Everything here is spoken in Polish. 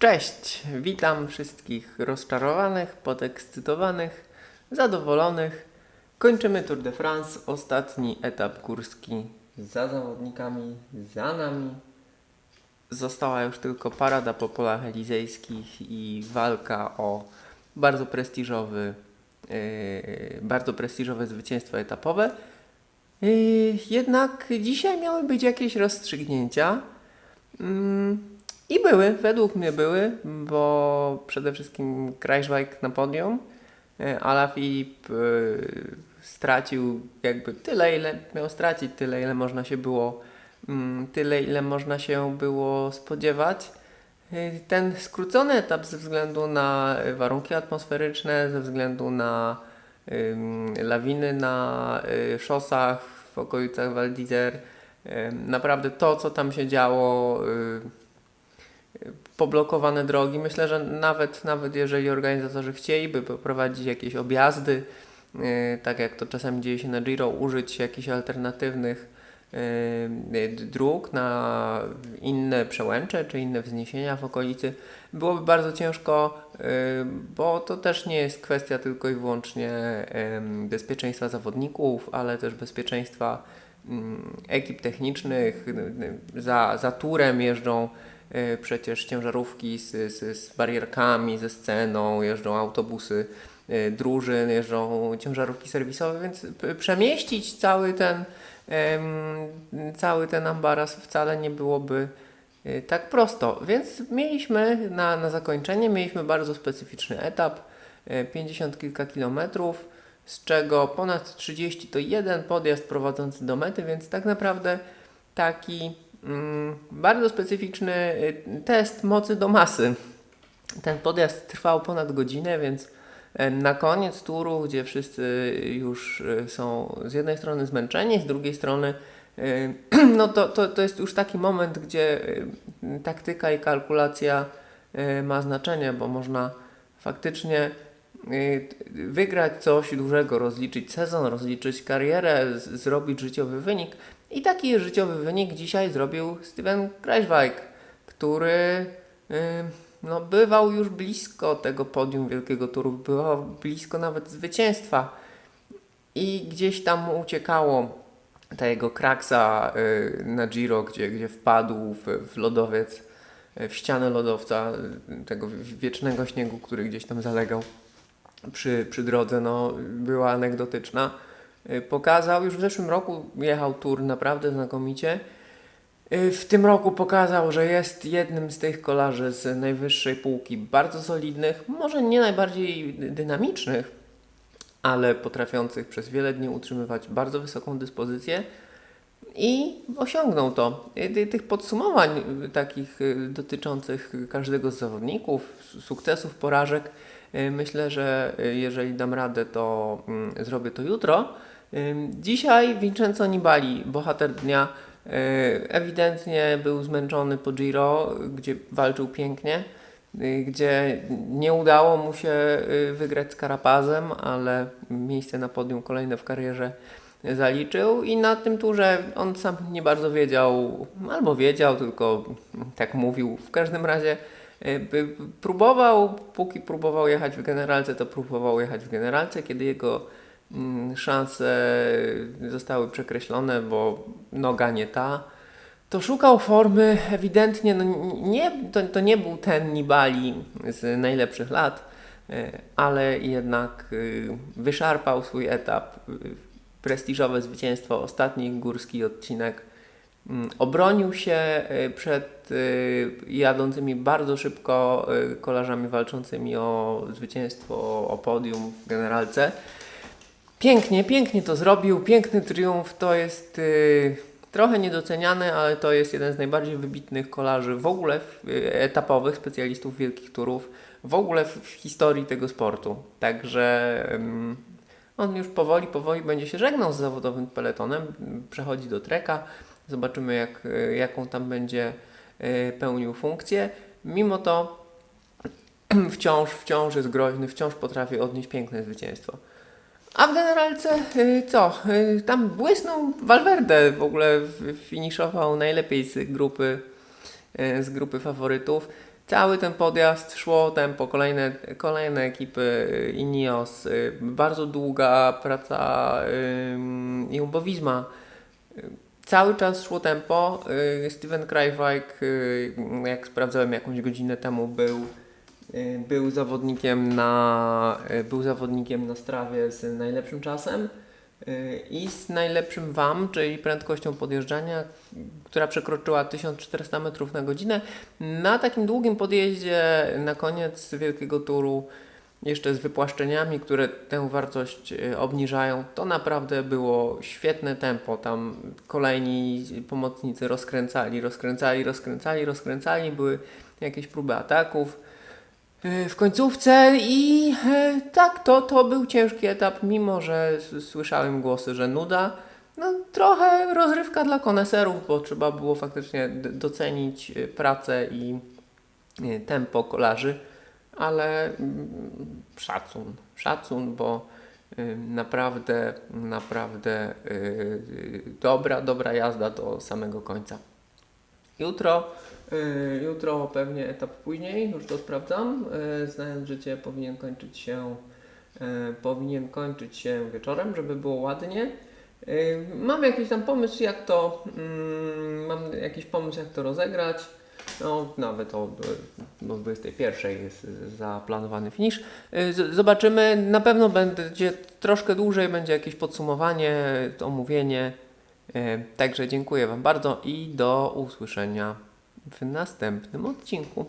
Cześć, witam wszystkich rozczarowanych, podekscytowanych, zadowolonych. Kończymy Tour de France, ostatni etap górski za zawodnikami, za nami. Została już tylko parada po polach elizejskich i walka o bardzo prestiżowy, yy, bardzo prestiżowe zwycięstwo etapowe. Yy, jednak dzisiaj miały być jakieś rozstrzygnięcia. Mm, I były, według mnie były, bo przede wszystkim Kreiswijk na podium, e, Alaphilippe e, stracił jakby tyle, ile miał stracić, tyle, ile można się było, mm, tyle, ile można się było spodziewać. E, Ten skrócony etap ze względu na warunki atmosferyczne, ze względu na lawiny na szosach w okolicach Val d'Isère, naprawdę to, co tam się działo, poblokowane drogi. Myślę, że nawet, nawet jeżeli organizatorzy chcieliby poprowadzić jakieś objazdy, y, tak jak to czasami dzieje się na Giro, użyć jakichś alternatywnych y, dróg na inne przełęcze czy inne wzniesienia w okolicy, byłoby bardzo ciężko, y, bo to też nie jest kwestia tylko i wyłącznie bezpieczeństwa zawodników, ale też bezpieczeństwa mm, ekip technicznych. Za, za turem jeżdżą przecież ciężarówki z, z, z barierkami, ze sceną, jeżdżą autobusy y, drużyn, jeżdżą ciężarówki serwisowe, więc przemieścić cały ten, cały ten ambaras wcale nie byłoby y, tak prosto. Więc mieliśmy na, na zakończenie, mieliśmy bardzo specyficzny etap, y, 50 kilka kilometrów, z czego ponad 30 to jeden podjazd prowadzący do mety, więc tak naprawdę taki bardzo specyficzny y, test mocy do masy. Ten podjazd trwał ponad godzinę, więc e, na koniec turu, gdzie wszyscy już e, są z jednej strony zmęczeni, z drugiej strony e, no to, to, to jest już taki moment, gdzie taktyka i kalkulacja ma znaczenie, bo można faktycznie wygrać coś dużego, rozliczyć sezon, rozliczyć karierę, zrobić życiowy wynik. I taki życiowy wynik dzisiaj zrobił Steven Kreiswijk, który y, no, bywał już blisko tego podium Wielkiego Turu, bywał blisko nawet zwycięstwa. I gdzieś tam uciekało ta jego kraksa y, na Giro, gdzie, gdzie wpadł w, w lodowiec, y, w ścianę lodowca, y, tego wiecznego śniegu, który gdzieś tam zalegał przy, przy drodze, no, była anegdotyczna. Y, Pokazał, już w zeszłym roku jechał tour naprawdę znakomicie. Y, W tym roku pokazał, że jest jednym z tych kolarzy z najwyższej półki, bardzo solidnych, może nie najbardziej dynamicznych, ale potrafiących przez wiele dni utrzymywać bardzo wysoką dyspozycję i osiągnął to. Y, ty- Tych podsumowań takich dotyczących każdego z zawodników, sukcesów, porażek, myślę, że y, jeżeli dam radę, to mm, zrobię to jutro. Ym, Dzisiaj Vincenzo Nibali, bohater dnia, y, ewidentnie był zmęczony po Giro, gdzie walczył pięknie, y, gdzie nie udało mu się y, wygrać z Karapazem, ale miejsce na podium kolejne w karierze zaliczył i na tym turze on sam nie bardzo wiedział, albo wiedział, tylko tak mówił. W każdym razie y, próbował, póki próbował jechać w generalce, to próbował jechać w generalce, kiedy jego mm, szanse zostały przekreślone, bo noga nie ta. To szukał formy, ewidentnie no nie, to, to nie był ten Nibali z najlepszych lat, e, ale jednak y, wyszarpał swój etap. y, Prestiżowe zwycięstwo, ostatni górski odcinek. Mm, Obronił się y, przed y, jadącymi bardzo szybko y, kolarzami walczącymi o zwycięstwo, o podium w generalce. Pięknie, pięknie to zrobił, piękny triumf, to jest trochę niedoceniany, ale to jest jeden z najbardziej wybitnych kolarzy w ogóle etapowych, specjalistów wielkich turów, w ogóle w, historii tego sportu. Także on już powoli, powoli będzie się żegnał z zawodowym peletonem, przechodzi do treka, zobaczymy jak, y, jaką tam będzie y, pełnił funkcję. Mimo to wciąż, wciąż jest groźny, wciąż potrafi odnieść piękne zwycięstwo. A w generalce y, co? Tam błysnął Valverde, w ogóle finiszował najlepiej z grupy, z grupy faworytów. cały ten podjazd szło tempo, kolejne, kolejne ekipy, Ineos, bardzo długa praca Jumbo Visma. Cały czas szło tempo. Y, Steven Krajwajk, y, jak sprawdzałem jakąś godzinę temu, był, y, był zawodnikiem na był zawodnikiem na strawie z najlepszym czasem i z najlepszym WAM, czyli prędkością podjeżdżania, która przekroczyła 1400 metrów na godzinę. Na takim długim podjeździe na koniec wielkiego turu, jeszcze z wypłaszczeniami, które tę wartość y, obniżają, to naprawdę było świetne tempo. Tam kolejni pomocnicy rozkręcali, rozkręcali, rozkręcali, rozkręcali, były jakieś próby ataków y, w końcówce i e, tak, to, to był ciężki etap, mimo że słyszałem głosy, że nuda. No, trochę rozrywka dla koneserów, bo trzeba było faktycznie docenić y, pracę i y, tempo kolarzy, ale mm, szacun, szacun, bo y, naprawdę, naprawdę y, y, dobra, dobra jazda do samego końca. Jutro, jutro pewnie etap później, już to sprawdzam. Znając życie powinien kończyć się, powinien kończyć się wieczorem, żeby było ładnie. Mam jakiś tam pomysł, jak to, mm, mam jakiś pomysł, jak to rozegrać. No, nawet o, o 21 jest zaplanowany finish. Y, Zobaczymy. Na pewno będzie troszkę dłużej, będzie jakieś podsumowanie, omówienie. Y, Także dziękuję Wam bardzo i do usłyszenia w następnym odcinku.